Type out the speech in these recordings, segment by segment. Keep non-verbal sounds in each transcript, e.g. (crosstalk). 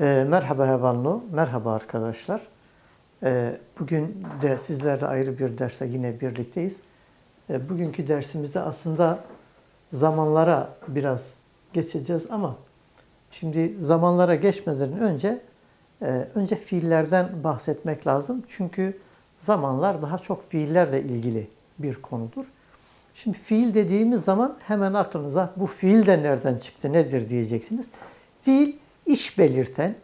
E, merhaba Hevanlu, merhaba arkadaşlar. E, bugün de sizlerle ayrı bir derste yine birlikteyiz. E, bugünkü dersimizde aslında zamanlara biraz geçeceğiz ama şimdi zamanlara geçmeden önce e, önce fiillerden bahsetmek lazım. Çünkü zamanlar daha çok fiillerle ilgili bir konudur. Şimdi fiil dediğimiz zaman hemen aklınıza bu fiil de nereden çıktı, nedir diyeceksiniz. Fiil iş belirten,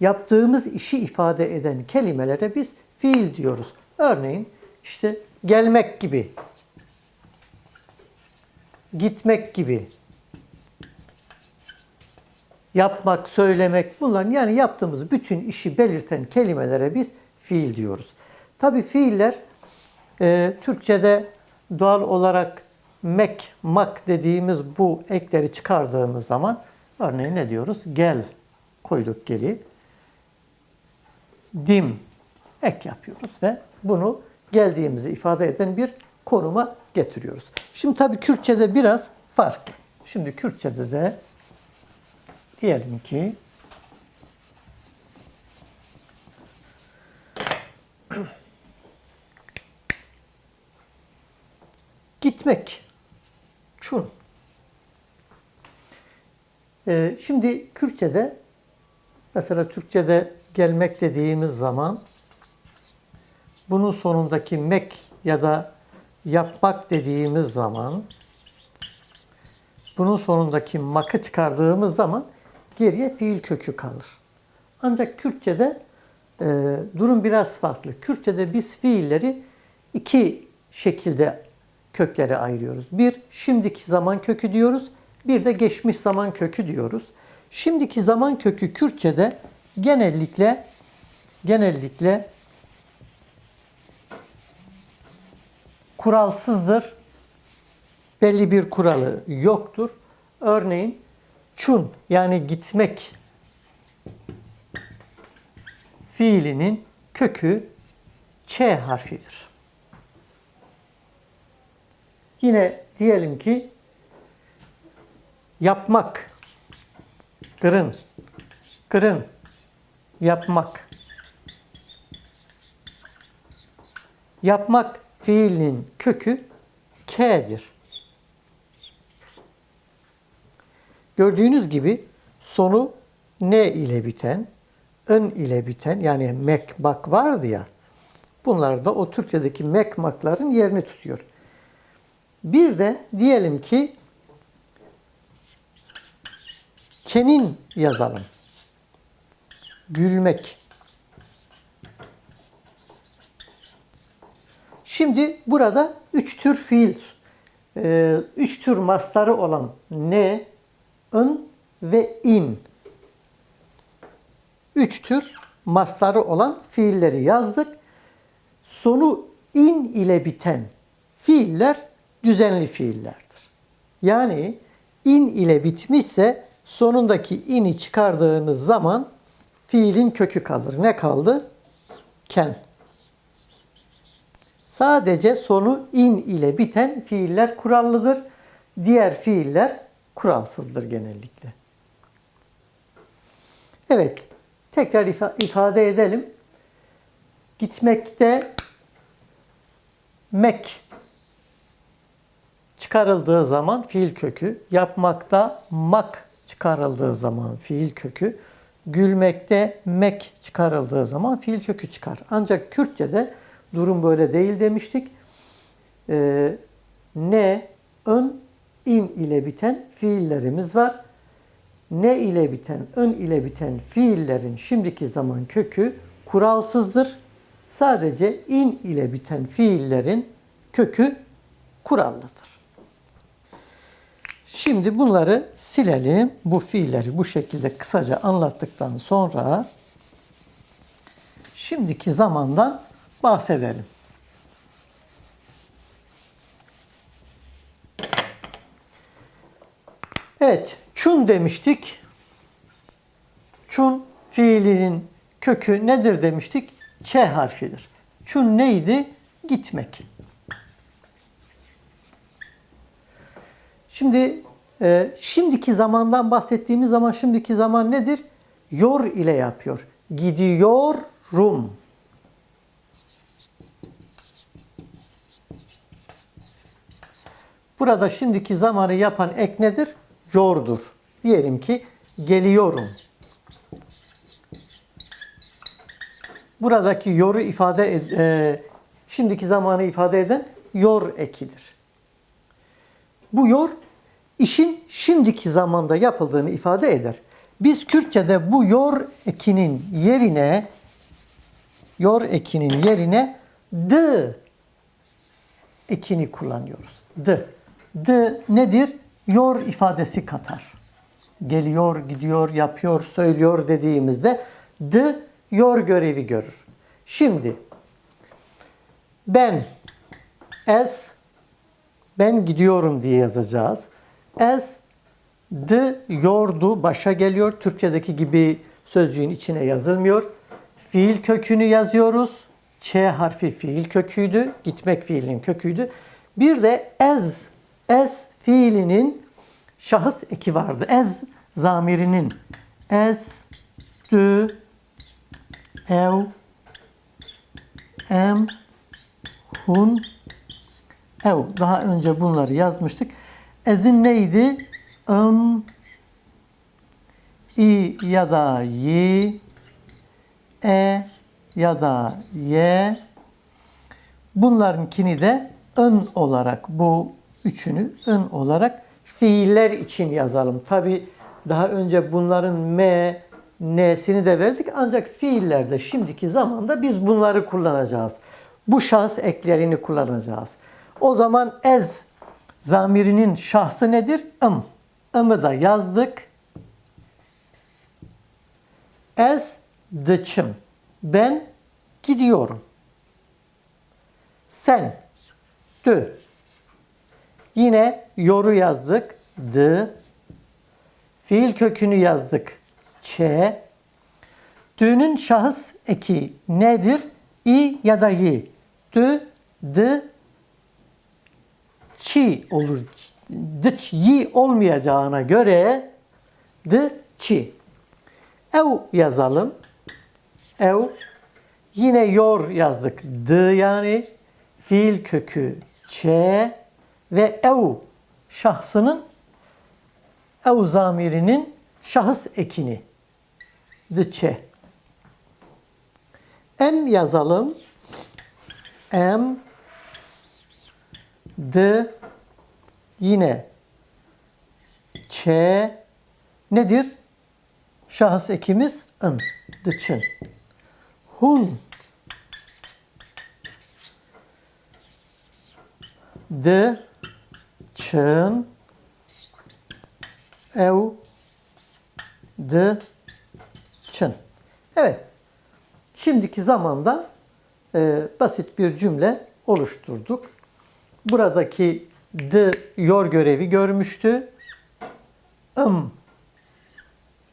yaptığımız işi ifade eden kelimelere biz fiil diyoruz. Örneğin işte gelmek gibi, gitmek gibi, yapmak, söylemek bunların yani yaptığımız bütün işi belirten kelimelere biz fiil diyoruz. Tabi fiiller e, Türkçe'de doğal olarak mek, mak dediğimiz bu ekleri çıkardığımız zaman örneğin ne diyoruz? Gel koyduk geli. Dim ek yapıyoruz ve bunu geldiğimizi ifade eden bir konuma getiriyoruz. Şimdi tabii Kürtçe'de biraz farklı. Şimdi Kürtçe'de de diyelim ki (clears throat) gitmek. Çun. Ee, şimdi Kürtçe'de mesela Türkçe'de gelmek dediğimiz zaman bunun sonundaki mek ya da yapmak dediğimiz zaman bunun sonundaki makı çıkardığımız zaman geriye fiil kökü kalır. Ancak Kürtçe'de e, durum biraz farklı. Kürtçe'de biz fiilleri iki şekilde köklere ayırıyoruz. Bir, şimdiki zaman kökü diyoruz. Bir de geçmiş zaman kökü diyoruz. Şimdiki zaman kökü Kürtçe'de genellikle genellikle kuralsızdır. Belli bir kuralı yoktur. Örneğin çun yani gitmek fiilinin kökü ç harfidir. Yine diyelim ki yapmak, kırın, kırın, yapmak. Yapmak fiilinin kökü K'dir. Gördüğünüz gibi sonu ne ile biten, ın ile biten yani mek bak vardı ya. Bunlar da o Türkçedeki mek makların yerini tutuyor. Bir de diyelim ki kenin yazalım. Gülmek. Şimdi burada üç tür fiil, e, üç tür mastarı olan ne, ın ve in. Üç tür mastarı olan fiilleri yazdık. Sonu in ile biten fiiller düzenli fiillerdir. Yani in ile bitmişse sonundaki ini çıkardığınız zaman fiilin kökü kalır. Ne kaldı? Ken. Sadece sonu in ile biten fiiller kurallıdır. Diğer fiiller kuralsızdır genellikle. Evet, tekrar ifade edelim. Gitmekte mek çıkarıldığı zaman fiil kökü, yapmakta mak çıkarıldığı zaman fiil kökü, gülmekte mek çıkarıldığı zaman fiil kökü çıkar. Ancak Kürtçe'de durum böyle değil demiştik. Ee, ne, ön, in ile biten fiillerimiz var. Ne ile biten, ön ile biten fiillerin şimdiki zaman kökü kuralsızdır. Sadece in ile biten fiillerin kökü kurallıdır. Şimdi bunları silelim. Bu fiilleri bu şekilde kısaca anlattıktan sonra şimdiki zamandan bahsedelim. Evet, çun demiştik. Çun fiilinin kökü nedir demiştik? Ç harfidir. Çun neydi? Gitmek. Şimdi e, şimdiki zamandan bahsettiğimiz zaman şimdiki zaman nedir? yor ile yapıyor. Gidiyorum. Burada şimdiki zamanı yapan ek nedir? Yordur. Diyelim ki geliyorum. Buradaki yoru ifade e, şimdiki zamanı ifade eden yor ekidir. Bu yor işin şimdiki zamanda yapıldığını ifade eder. Biz Kürtçe'de bu yor ekinin yerine yor ekinin yerine d ekini kullanıyoruz. D. D nedir? Yor ifadesi katar. Geliyor, gidiyor, yapıyor, söylüyor dediğimizde d yor görevi görür. Şimdi ben as ben gidiyorum diye yazacağız. As the yordu başa geliyor. Türkçedeki gibi sözcüğün içine yazılmıyor. Fiil kökünü yazıyoruz. Ç harfi fiil köküydü. Gitmek fiilinin köküydü. Bir de as, as fiilinin şahıs eki vardı. As zamirinin as, dü, ev, em, hun, ev. Daha önce bunları yazmıştık. Ezin neydi? Im, i ya da yi, e ya da ye. Bunlarınkini de ön olarak bu üçünü ön olarak fiiller için yazalım. Tabi daha önce bunların m, n'sini de verdik ancak fiillerde şimdiki zamanda biz bunları kullanacağız. Bu şahıs eklerini kullanacağız. O zaman ez zamirinin şahsı nedir? Im. Im'ı da yazdık. Ez dıçım. Ben gidiyorum. Sen dü. Yine yoru yazdık. D. Fiil kökünü yazdık. Ç. Dü'nün şahıs eki nedir? İ ya da yi. Dü, d, çi olur. Dıç yi olmayacağına göre d, çi. Ev yazalım. Ev. Yine yor yazdık. D yani fiil kökü ç ve ev şahsının ev zamirinin şahıs ekini. Dıçe. Em yazalım. Em D yine Ç nedir? Şahıs ekimiz ın, dıçın. Hun D çın ev D çın. Evet. Şimdiki zamanda e, basit bir cümle oluşturduk. Buradaki d yor görevi görmüştü. ım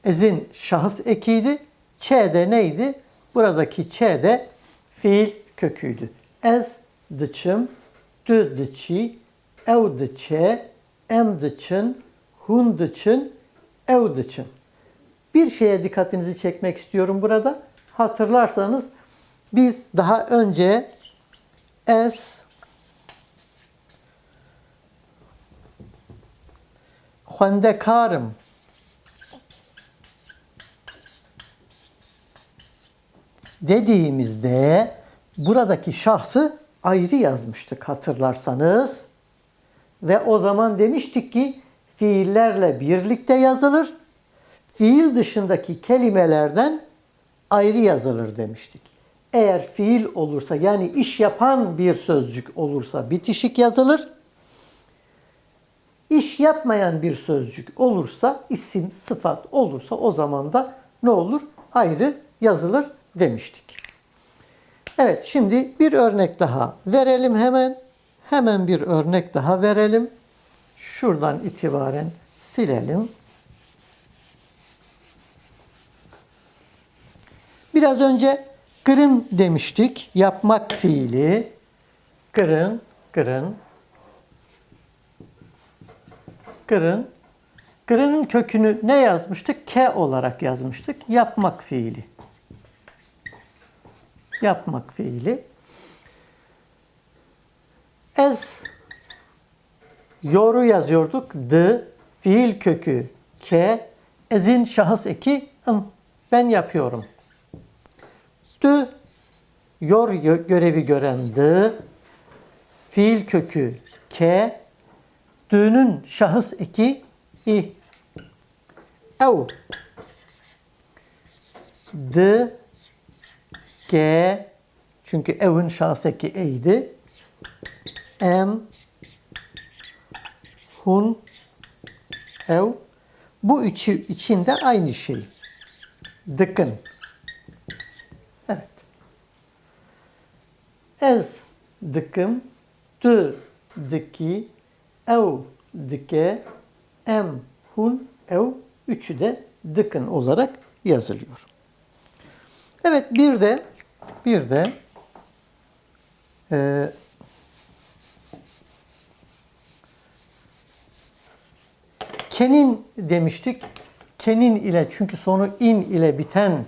ezin şahıs ekiydi. Ç de neydi? Buradaki ç de fiil köküydü. Ez dıçım, dü dıçı, ev dıçe, em dıçın, hun dıçın, ev dıçın. Bir şeye dikkatinizi çekmek istiyorum burada. Hatırlarsanız biz daha önce es Xwendekarım dediğimizde buradaki şahsı ayrı yazmıştık hatırlarsanız. Ve o zaman demiştik ki fiillerle birlikte yazılır. Fiil dışındaki kelimelerden ayrı yazılır demiştik. Eğer fiil olursa yani iş yapan bir sözcük olursa bitişik yazılır. İş yapmayan bir sözcük olursa, isim, sıfat olursa o zaman da ne olur? Ayrı yazılır demiştik. Evet, şimdi bir örnek daha verelim hemen. Hemen bir örnek daha verelim. Şuradan itibaren silelim. Biraz önce kırın demiştik. Yapmak fiili. Kırın, kırın, kırın Gırının kökünü ne yazmıştık? K olarak yazmıştık. Yapmak fiili. Yapmak fiili. Ez yoru yazıyorduk. D fiil kökü K ezin şahıs eki ım. Ben yapıyorum. D yor gö- görevi gören D fiil kökü K D'nün şahıs eki i. Ev. D G çünkü evin şahıs eki eydi. Em hun ev bu üçü içinde aynı şey. Dıkın. Evet. Ez dıkım, tü dıki, ev dike, em hun ev üçü de dıkın olarak yazılıyor. Evet bir de bir de e, kenin demiştik. Kenin ile çünkü sonu in ile biten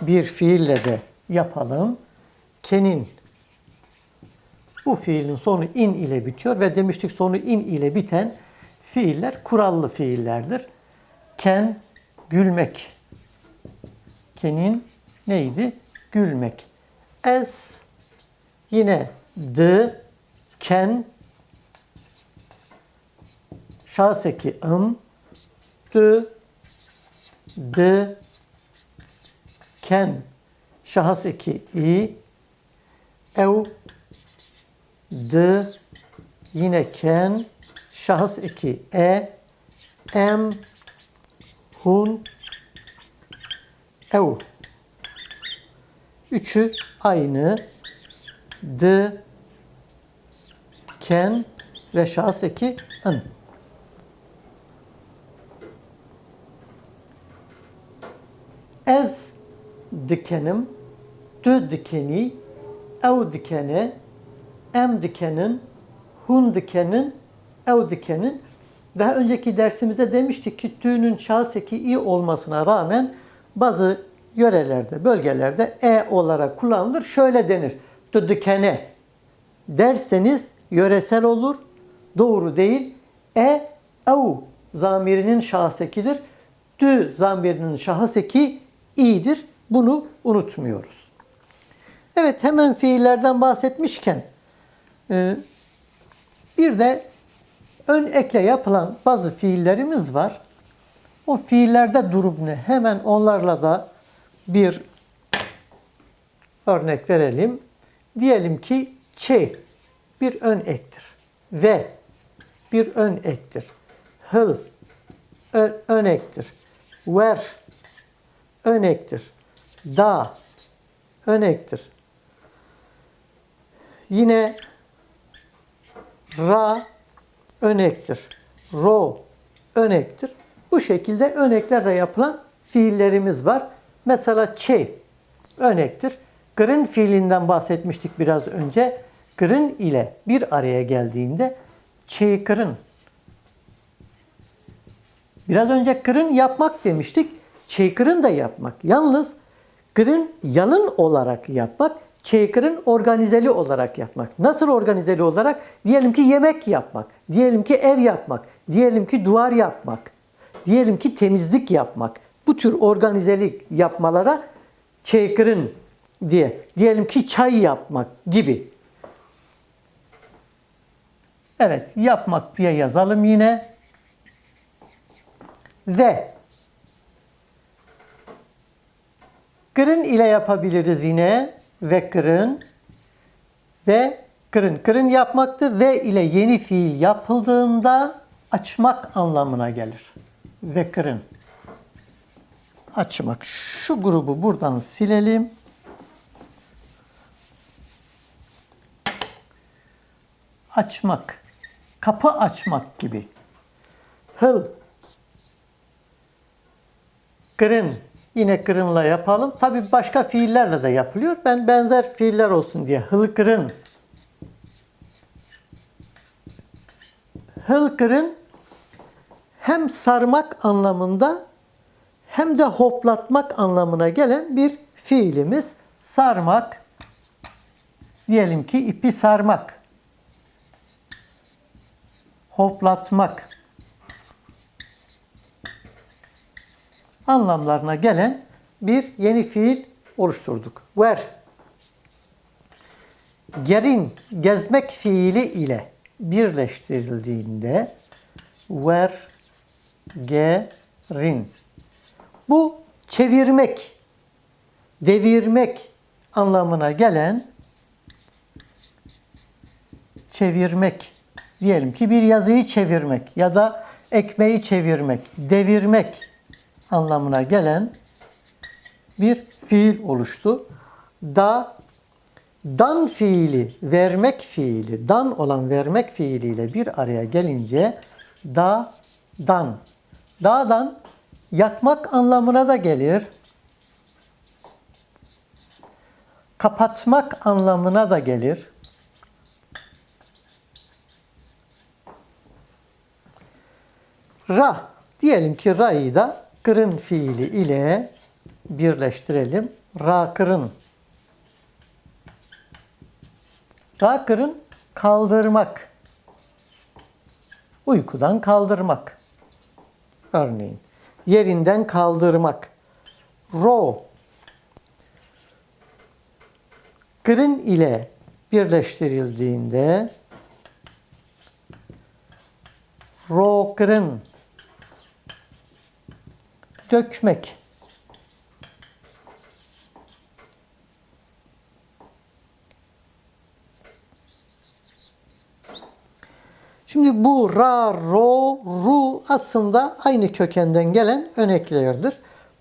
bir fiille de yapalım. Kenin bu fiilin sonu in ile bitiyor ve demiştik sonu in ile biten fiiller kurallı fiillerdir. Ken, gülmek. Kenin neydi? Gülmek. Es, yine d, ken, şahıs eki ım, d, d, ken, şahıs eki i, ev, d, yine ken, şahıs eki e, em, hun, ev. Üçü aynı. D, ken ve şahıs eki ın. Ez dikenim, dü dikeni, ev dikene, em dikenin, hun dikenin, ev dikenin. Daha önceki dersimizde demiştik ki tü'nün şahıs eki i olmasına rağmen bazı yörelerde, bölgelerde e olarak kullanılır. Şöyle denir. Tü dikene derseniz yöresel olur. Doğru değil. E, ev zamirinin şahıs ekidir. Tü zamirinin şahıs eki i'dir. Bunu unutmuyoruz. Evet hemen fiillerden bahsetmişken bir de ön ekle yapılan bazı fiillerimiz var. O fiillerde durum ne? Hemen onlarla da bir örnek verelim. Diyelim ki ç bir ön ektir. Ve bir ön ektir. Hıl ön, ön ektir. Ver ön ektir. Da ön ektir. Yine ra önektir. Ro önektir. Bu şekilde öneklerle yapılan fiillerimiz var. Mesela ç önektir. Gırın fiilinden bahsetmiştik biraz önce. Gırın ile bir araya geldiğinde çeykırın. Biraz önce kırın yapmak demiştik. Çeykırın da yapmak. Yalnız kırın yalın olarak yapmak, çeykırın organizeli olarak yapmak. Nasıl organizeli olarak? Diyelim ki yemek yapmak, diyelim ki ev yapmak, diyelim ki duvar yapmak, diyelim ki temizlik yapmak. Bu tür organizelik yapmalara çeykırın diye. Diyelim ki çay yapmak gibi. Evet, yapmak diye yazalım yine. Ve kırın ile yapabiliriz yine. Ve kırın ve kırın. Kırın yapmaktı ve ile yeni fiil yapıldığında açmak anlamına gelir. Ve kırın. Açmak. Şu grubu buradan silelim. Açmak. Kapı açmak gibi. Hıl. Kırın. Yine kırınla yapalım. Tabi başka fiillerle de yapılıyor. Ben benzer fiiller olsun diye. Hıl kırın. Hıl kırın hem sarmak anlamında hem de hoplatmak anlamına gelen bir fiilimiz. Sarmak, diyelim ki ipi sarmak, hoplatmak anlamlarına gelen bir yeni fiil oluşturduk. Ver. Gerin, gezmek fiili ile birleştirildiğinde ver, gerin. Bu çevirmek, devirmek anlamına gelen çevirmek. Diyelim ki bir yazıyı çevirmek ya da ekmeği çevirmek, devirmek anlamına gelen bir fiil oluştu. Da dan fiili, vermek fiili, dan olan vermek fiiliyle bir araya gelince da dan. Dağdan yakmak anlamına da gelir. Kapatmak anlamına da gelir. Ra, diyelim ki ra'yı da kırın fiili ile birleştirelim. Ra kırın. Ra kırın kaldırmak. Uykudan kaldırmak. Örneğin yerinden kaldırmak. Ro kırın ile birleştirildiğinde ro kırın dökmek. Şimdi bu ra, ro, ru aslında aynı kökenden gelen örneklerdir.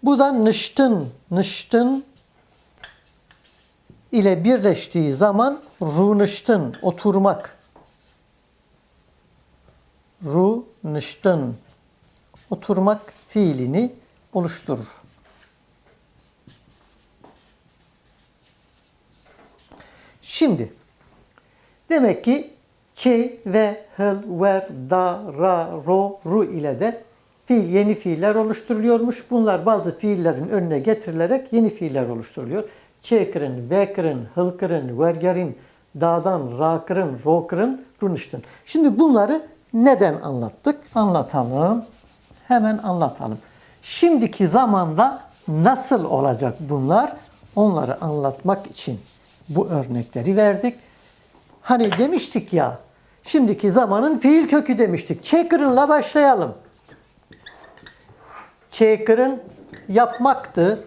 Bu da nıştın, nıştın ile birleştiği zaman ru nıştın, oturmak. Ru nıştın, oturmak fiilini oluşturur. Şimdi demek ki ki ve hıl, ver, da, ra, ro, ru ile de fiil, yeni fiiller oluşturuluyormuş. Bunlar bazı fiillerin önüne getirilerek yeni fiiller oluşturuluyor. Çekırın, vekırın, hılkırın, vergerin, dağdan, rakırın, rokırın, runuştun. Şimdi bunları neden anlattık? Anlatalım. Hemen anlatalım. Şimdiki zamanda nasıl olacak bunlar? Onları anlatmak için bu örnekleri verdik. Hani demiştik ya, şimdiki zamanın fiil kökü demiştik. Çekırınla başlayalım. Çekırın yapmaktı.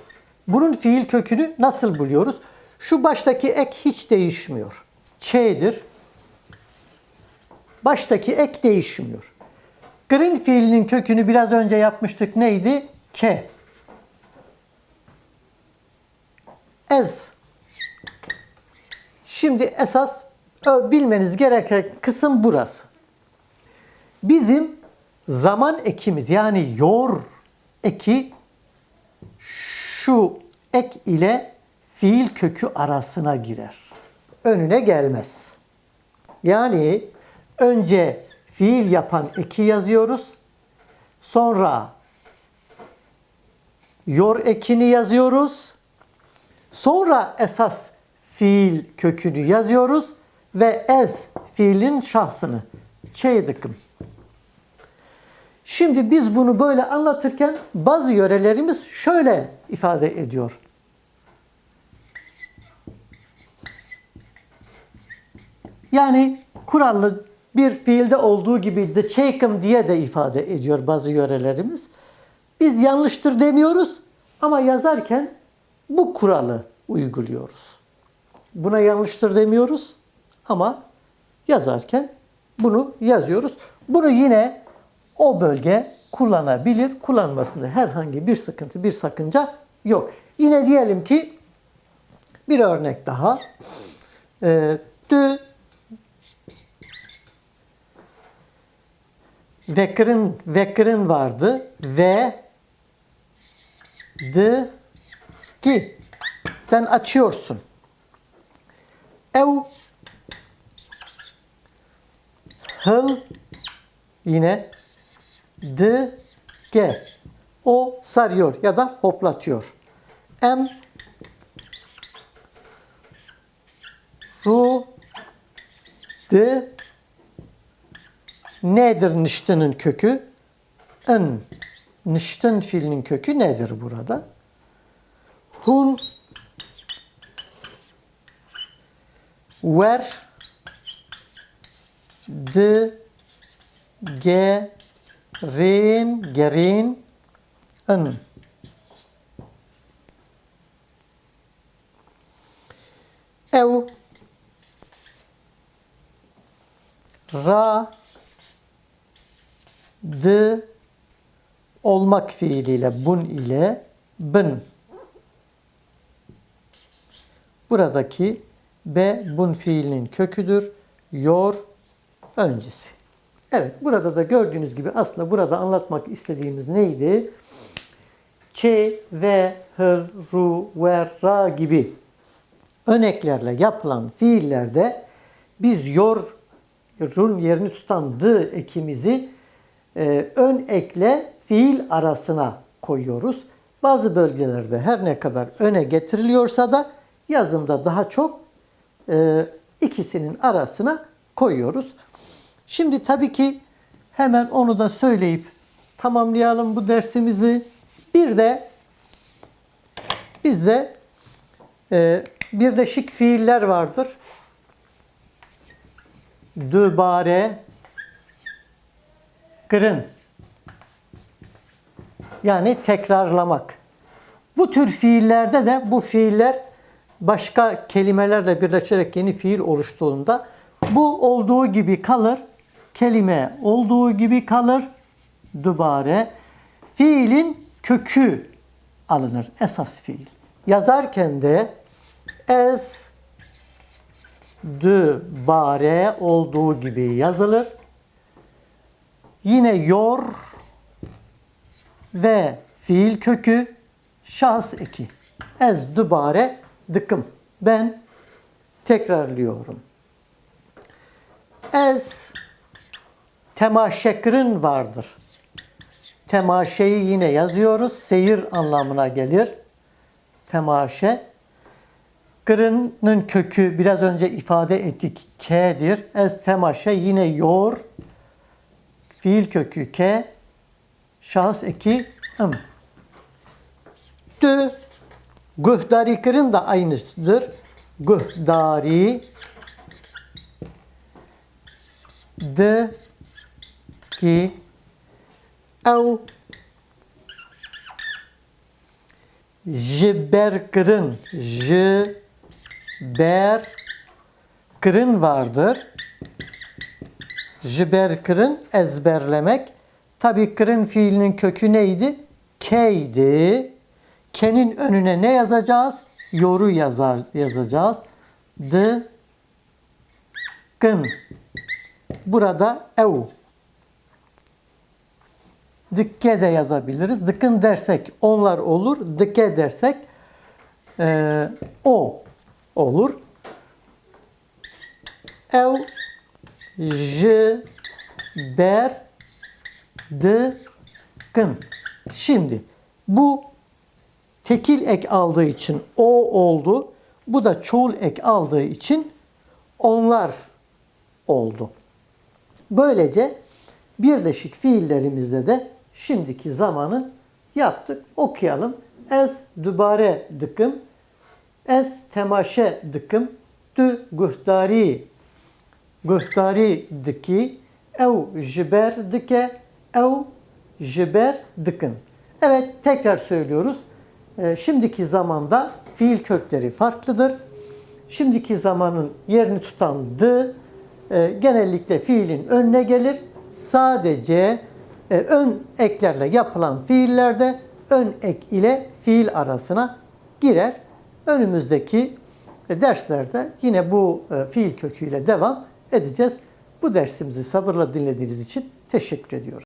Bunun fiil kökünü nasıl buluyoruz? Şu baştaki ek hiç değişmiyor. Ç'dir. Baştaki ek değişmiyor. Green fiilinin kökünü biraz önce yapmıştık. Neydi? K. Ez. Şimdi esas bilmeniz gereken kısım burası. Bizim zaman ekimiz yani yor eki şu ek ile fiil kökü arasına girer. Önüne gelmez. Yani önce fiil yapan eki yazıyoruz. Sonra yor ekini yazıyoruz. Sonra esas fiil kökünü yazıyoruz ve ez fiilin şahsını çeydıkım. Şimdi biz bunu böyle anlatırken bazı yörelerimiz şöyle ifade ediyor. Yani kurallı bir fiilde olduğu gibi the taken diye de ifade ediyor bazı yörelerimiz. Biz yanlıştır demiyoruz ama yazarken bu kuralı uyguluyoruz. Buna yanlıştır demiyoruz ama yazarken bunu yazıyoruz. Bunu yine o bölge kullanabilir. Kullanmasında herhangi bir sıkıntı, bir sakınca yok. Yine diyelim ki bir örnek daha. E, dü vekrin vekrin vardı. Ve d ki sen açıyorsun. Ev. Hıl. Yine. D, G. O sarıyor ya da hoplatıyor. M, Ru, D, nedir niştinin kökü? N. Niştin fiilinin kökü nedir burada? Hun, ver, d, ge, rin, gerin, n. Ev, ra, d, olmak fiiliyle, bun ile, bin. Buradaki B bun fiilinin köküdür. Yor öncesi. Evet burada da gördüğünüz gibi aslında burada anlatmak istediğimiz neydi? Ç, V, H, Ru, Ver, Ra gibi öneklerle yapılan fiillerde biz yor run yerini tutan d ekimizi e, ön ekle fiil arasına koyuyoruz. Bazı bölgelerde her ne kadar öne getiriliyorsa da yazımda daha çok e, ikisinin arasına koyuyoruz. Şimdi tabii ki hemen onu da söyleyip tamamlayalım bu dersimizi. Bir de bizde e, birleşik fiiller vardır. Dübare, kırın. Yani tekrarlamak. Bu tür fiillerde de bu fiiller başka kelimelerle birleşerek yeni fiil oluştuğunda bu olduğu gibi kalır. Kelime olduğu gibi kalır. Dübare. Fiilin kökü alınır. Esas fiil. Yazarken de es dübare olduğu gibi yazılır. Yine yor ve fiil kökü şahıs eki. Ez dübare dıkım. Ben tekrarlıyorum. Ez temaşekrin vardır. Temaşeyi yine yazıyoruz. Seyir anlamına gelir. Temaşe. Kırının kökü biraz önce ifade ettik. K'dir. Ez temaşe yine yor. Fiil kökü K. Şahıs eki ım. Dü Gühdari kırın da aynısıdır. Gühdari d ki ev jiber kırın j ber kırın vardır. Jiber kırın ezberlemek. Tabi kırın fiilinin kökü neydi? K'ydi. Ke'nin önüne ne yazacağız? Yoru yazar, yazacağız. D kın. Burada ev. Dikke de yazabiliriz. Dıkın dersek onlar olur. Dike dersek e, o olur. Ev j ber d kın. Şimdi bu tekil ek aldığı için o oldu. Bu da çoğul ek aldığı için onlar oldu. Böylece birleşik fiillerimizde de şimdiki zamanı yaptık. Okuyalım. Ez dübare dıkım, ez temaşe dıkım, dü gühtari, gühtari dıki, ev jiber dike, ev jiber dıkın. Evet tekrar söylüyoruz. Ee, şimdiki zamanda fiil kökleri farklıdır. Şimdiki zamanın yerini tutan d e, genellikle fiilin önüne gelir. Sadece e, ön eklerle yapılan fiillerde ön ek ile fiil arasına girer. Önümüzdeki e, derslerde yine bu e, fiil köküyle devam edeceğiz. Bu dersimizi sabırla dinlediğiniz için teşekkür ediyoruz.